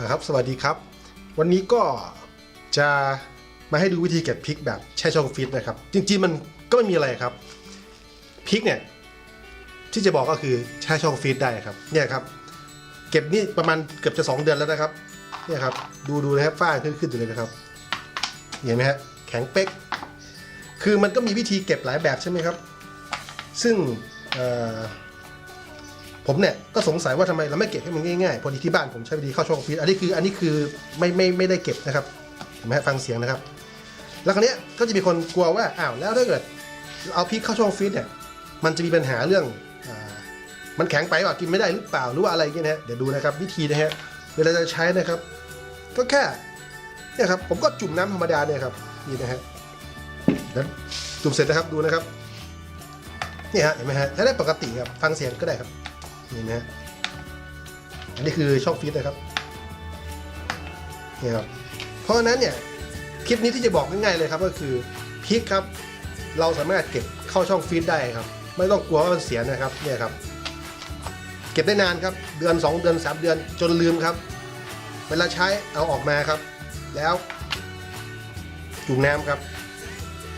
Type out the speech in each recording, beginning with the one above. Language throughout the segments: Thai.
นะครับ สวัสดีครับ วันนี้ก็จะมาให้ดูวิธีเก็บพริกแบบแช่ช่องฟิตนะครับ จริงๆมันก็ไม่มีอะไรครับพริกเนี่ยที่จะบอกก็คือแช่ช่องฟิตได้ครับเนี่ยครับ เก็บนี่ประมาณเกือบจะ 2 เดือนแล้วนะครับเนี่ยครับดูดูนะครับฝ้าขึ้นขึ้นอยู่เลยนะครับเห็นไหมฮะแข็งเป๊ก คือมันก็มีวิธีเก็บหลายแบบใช่ไหมครับ ซึ่งเอ่อ ผมเนี่ยก็สงสัยว่าทำไมเราไม่เก็บให้มันง่ายๆพอดีที่บ้านผมใช้วิธีเข้าช่องฟีดอันนี้คืออันนี้คือไม่ไม่ไม่ได้เก็บนะครับเห็นไหมฟังเสียงนะครับ แล้วคราวนี้ยก็จะมีคนกลัวว่าอ้าวแล้วถ้าเกิดเอาพริกเข้าช่องฟีดเนี่ยมันจะมีปัญหาเรื่องอมันแข็งไปว่ากินไม่ได้หรือเปล่าหรือว่าอะไรเงี้ยนะฮะเดี๋ยวดูนะครับวิธีนะฮะเวลาจะใช้นะครับ ก็แค่เนี่ยครับผมก็จุ่มน้ำธรรมดาเนี่ยครับนี่นะฮะแล้วจุ่มเสร็จนะครับดูนะครับนี่ฮะเห็นไหมฮะใช้ได้ปกติครับฟังเสียงก็ได้ครับ นี่นะอันนี้คือช่องฟีดนะครับนี่ครับเพราะฉะนั้นเนี่ยคลิปนี้ที่จะบอกง่ายๆเลยครับก็คือพริกครับ เราสามารถเก็บเข้าช่องฟีดได้ครับ ไม่ต้องกลัวว่ามันเสียนะครับเนี่ยครับ เก็บได้นานครับเดือน 2 เดือน 3 เดือนจนลืมครับ เวลาใช้เอาออกมาครับ แล้วจุ่มน้ำครับ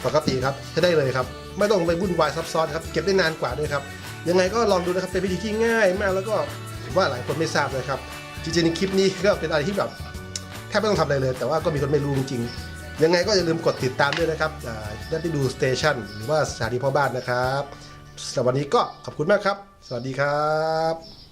ปกติครับใช้ได้เลยครับ ไม่ต้องไปวุ่นวายซับซ้อนครับ เก็บได้นานกว่าด้วยครับ ยังไงก็ลองดูนะครับเป็นวิธีที่ง่ายมากแล้วก็ผมว่าหลายคนไม่ทราบเลยครับจริงๆในคลิปนี้ก็เป็นอะไรที่แบบแทบไม่ต้องทำอะไรเลย แต่ว่าก็มีคนไม่รู้จริงๆยังไงก็อย่าลืมกดติดตามด้วยนะครับได้ไปดูสเตชันหรือว่าสถานีพ่อบ้านนะครับสำหรับวันนี้ก็ขอบคุณมากครับ สวัสดีครับ